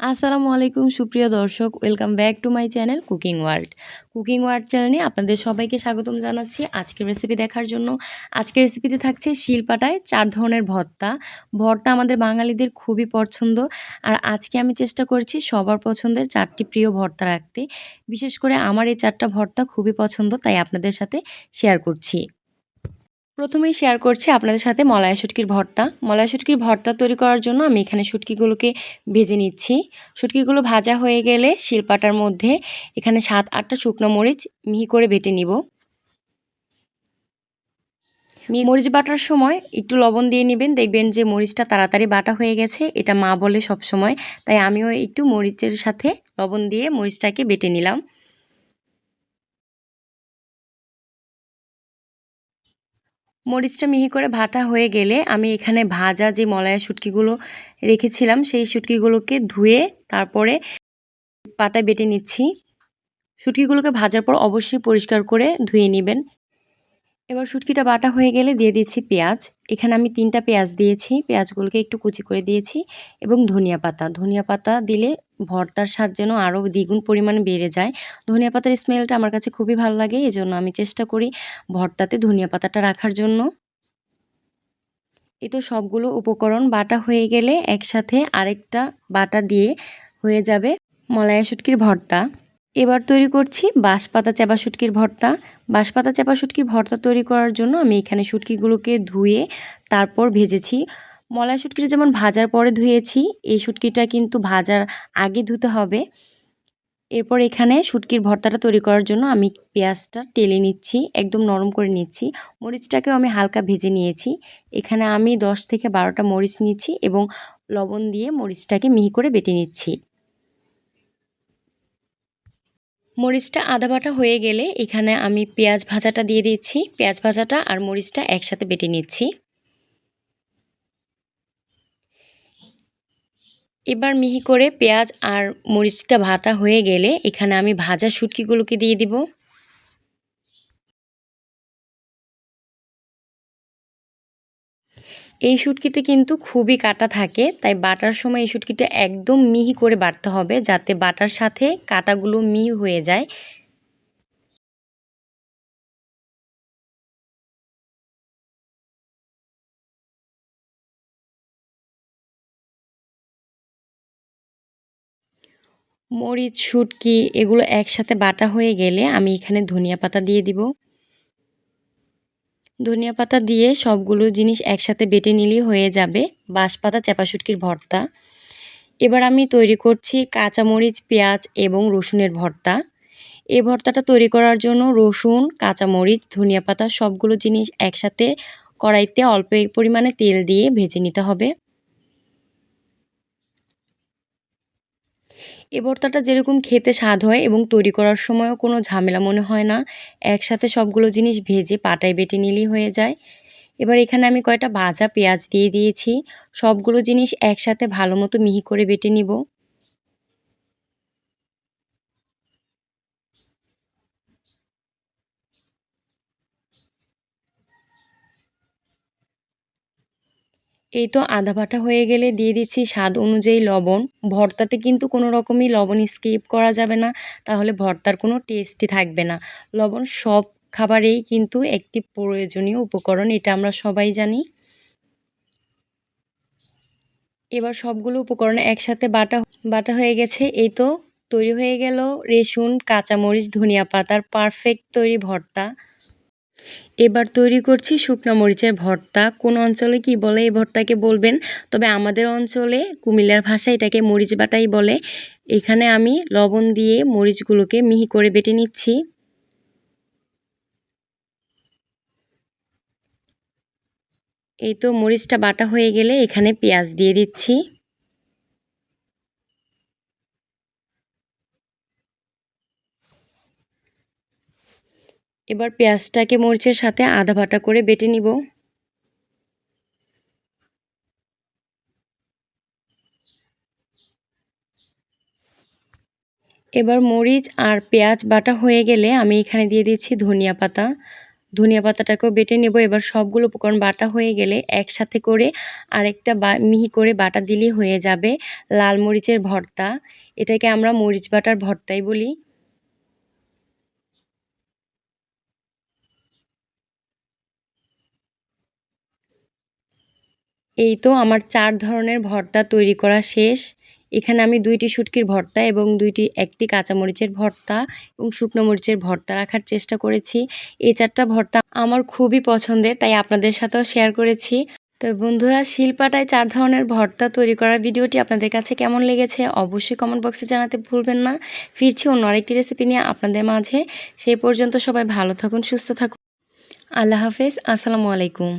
আসসালামু আলাইকুম, সুপ্রিয় দর্শক। Welcome back to my channel cooking world cooking world চ্যানেলে আপনাদের সবাইকে স্বাগতম জানাচ্ছি আজকের রেসিপি দেখার জন্য। আজকের রেসিপিতে থাকছে শিলপাটায় চার ধরনের ভর্তা। ভর্তা আমাদের বাঙালিদের খুবই পছন্দ। আর আজকে আমি চেষ্টা করছি সবার পছন্দের চারটি প্রিয় ভর্তা রাখতে। বিশেষ করে আমার এই চারটা ভর্তা খুবই পছন্দ, তাই আপনাদের সাথে শেয়ার করছি। প্রথমেই শেয়ার করছি আপনাদের সাথে মলায়া শুটকির ভর্তা। মলায়া শুটকির ভর্তা তৈরি করার জন্য আমি এখানে শুটকিগুলোকে ভেজে নিচ্ছি। শুটকিগুলো ভাজা হয়ে গেলে শিলপাটার মধ্যে এখানে সাত, আটটা শুকনো মরিচ মিহি করে বেটে নিব। মরিচ বাটার সময় একটু লবণ দিয়ে নেবেন। দেখবেন যে মরিচটা তাড়াতাড়ি বাটা হয়ে গেছে। এটা মা বলে সব সময় তাই আমিও একটু মরিচের সাথে লবণ দিয়ে মরিচটাকে বেটে নিলাম। মরিচটা মিহি করে ভাটা হয়ে গেলে আমি এখানে ভাজা যে মলায়া শুটকিগুলো রেখেছিলাম, সেই শুটকিগুলোকে ধুয়ে তারপরে পাটায় বেটে নিচ্ছি। শুটকিগুলোকে ভাজার পর অবশ্যই পরিষ্কার করে ধুয়ে নেবেন। এবার শুটকিটা বাটা হয়ে গেলে দিয়ে দিচ্ছি পেঁয়াজ। এখানে আমি তিনটা পেঁয়াজ দিয়েছি। পেঁয়াজগুলোকে একটু কুচি করে দিয়েছি এবং ধনিয়া পাতা। ধনিয়া পাতা দিলে ভর্তার স্বাদ যেন আরও দ্বিগুণ পরিমাণে বেড়ে যায়। ধনিয়া পাতার স্মেলটা আমার কাছে খুবই ভালো লাগে এই জন্য আমি চেষ্টা করি ভর্তাতে ধনিয়া পাতাটা রাখার জন্য। এই তো সবগুলো উপকরণ বাটা হয়ে গেলে একসাথে আরেকটা বাটা দিয়ে হয়ে যাবে মলায়া শুটকির ভর্তা। এবার তৈরি করছি বাঁশপাতা চাপা শুটকির ভর্তা। বাঁশপাতা চাপা শুটকির ভর্তা তৈরি করার জন্য আমি এখানে শুটকিগুলোকে ধুয়ে তারপর ভেজেছি। মলাই শুটকিটা যেমন ভাজার পরে ধুয়েছি, এই শুটকিটা কিন্তু ভাজার আগে ধুতে হবে। এরপর এখানে শুটকির ভর্তাটা তৈরি করার জন্য আমি পেঁয়াজটা টেলে নিচ্ছি, একদম নরম করে নিচ্ছি। মরিচটাকেও আমি হালকা ভেজে নিয়েছি। এখানে আমি দশ থেকে বারোটা মরিচ নিচ্ছি এবং লবণ দিয়ে মরিচটাকে মিহি করে বেটে নিচ্ছি। মরিচটা আদা বাটা হয়ে গেলে এখানে আমি পেঁয়াজ ভাজাটা দিয়ে দিচ্ছি। পেঁয়াজ ভাজাটা আর মরিচটা একসাথে বেটে নিচ্ছি। এবার মিহি করে পেঁয়াজ আর মরিচটা ভাটা হয়ে গেলে এখানে আমি ভাজা শুটকিগুলোকে দিয়ে দিব। এই শুটকিতে কিন্তু খুবই কাটা থাকে, তাই বাটার সময় এই শুটকিটা একদম মিহি করে বাটতে হবে যাতে বাটার সাথে কাটাগুলো মিহি হয়ে যায়। মরিচ, শুটকি এগুলো একসাথে বাটা হয়ে গেলে আমি এখানে ধনিয়া পাতা দিয়ে দিব। ধনিয়া পাতা দিয়ে সবগুলো জিনিস একসাথে বেটে নিলেই হয়ে যাবে। বাঁশপাতা চ্যাপাশুটকির ভর্তা। এবার আমি তৈরি করছি কাঁচামরিচ, পেঁয়াজ এবং রসুনের ভর্তা। এই ভর্তাটা তৈরি করার জন্য রসুন, কাঁচামরিচ, ধনিয়া পাতা সবগুলো জিনিস একসাথে কড়াইতে অল্প পরিমাণে তেল দিয়ে ভেজে নিতে হবে। এ ভর্তাটা যেরকম খেতে স্বাদ হয় এবং তৈরি করার সময়ও কোনো ঝামেলা মনে হয় না। একসাথে সবগুলো জিনিস ভেজে পাটায় বেটে নিলেই হয়ে যায়। এবার এখানে আমি কয়টা ভাজা পেঁয়াজ দিয়ে দিয়েছি। সবগুলো জিনিস একসাথে ভালো মতো মিহি করে বেটে নিব। এই তো আধা বাটা হয়ে গেলে দিয়ে দিচ্ছি স্বাদ অনুযায়ী লবণ। ভর্তাতে কিন্তু কোনো রকমই লবণ স্কিপ করা যাবে না, তাহলে ভর্তার কোনো টেস্টই থাকবে না। লবণ সব খাবারেই কিন্তু একটি প্রয়োজনীয় উপকরণ, এটা আমরা সবাই জানি। এবার সবগুলো উপকরণ একসাথে বাটা বাটা হয়ে গেছে। এই তো তৈরি হয়ে গেল রেসুন কাঁচামরিচ, ধনিয়া পাতার পারফেক্ট তৈরি ভর্তা। এবার তৈরি করছি শুকনো মরিচের ভর্তা। কোন অঞ্চলে কি বলে এই ভর্তাকে বলবেন? তবে আমাদের অঞ্চলে কুমিল্লার ভাষায় এটাকে মরিচ বাটাই বলে। এখানে আমি লবণ দিয়ে মরিচগুলোকে মিহি করে বেটে নিচ্ছি। এই তো মরিচটা বাটা হয়ে গেলে এখানে পেঁয়াজ দিয়ে দিচ্ছি। এবার পেঁয়াজটাকে মরিচের সাথে আধা ভাটা করে বেটে নিব। এবার মরিচ আর পেঁয়াজ বাটা হয়ে গেলে আমি এখানে দিয়ে দিচ্ছি ধনিয়া পাতা। ধনিয়া পাতাটাকেও বেটে নেব। এবার সবগুলো উপকরণ বাটা হয়ে গেলে একসাথে করে আরেকটা বা, মিহি করে বাটা দিলেই হয়ে যাবে। লাল মরিচের ভর্তা। এটাকে আমরা মরিচ বাটার ভর্তাই বলি। এই তো আমার চার ধরনের ভর্তা তৈরি করা শেষ। এখানে আমি দুইটি শুটকির ভর্তা এবং দুইটি, একটি কাঁচামরিচের ভর্তা এবং শুকনো মরিচের ভর্তা রাখার চেষ্টা করেছি। এই চারটা ভর্তা আমার খুবই পছন্দের, তাই আপনাদের সাথেও শেয়ার করেছি। তো বন্ধুরা, শিলপাটায় চার ধরনের ভর্তা তৈরি করার ভিডিওটি আপনাদের কাছে কেমন লেগেছে অবশ্যই কমেন্ট বক্সে জানাতে ভুলবেন না। ফিরছি অন্য আরেকটি রেসিপি নিয়ে আপনাদের মাঝে। সেই পর্যন্ত সবাই ভালো থাকুন, সুস্থ থাকুন। আল্লাহ হাফেজ, আসসালামু আলাইকুম।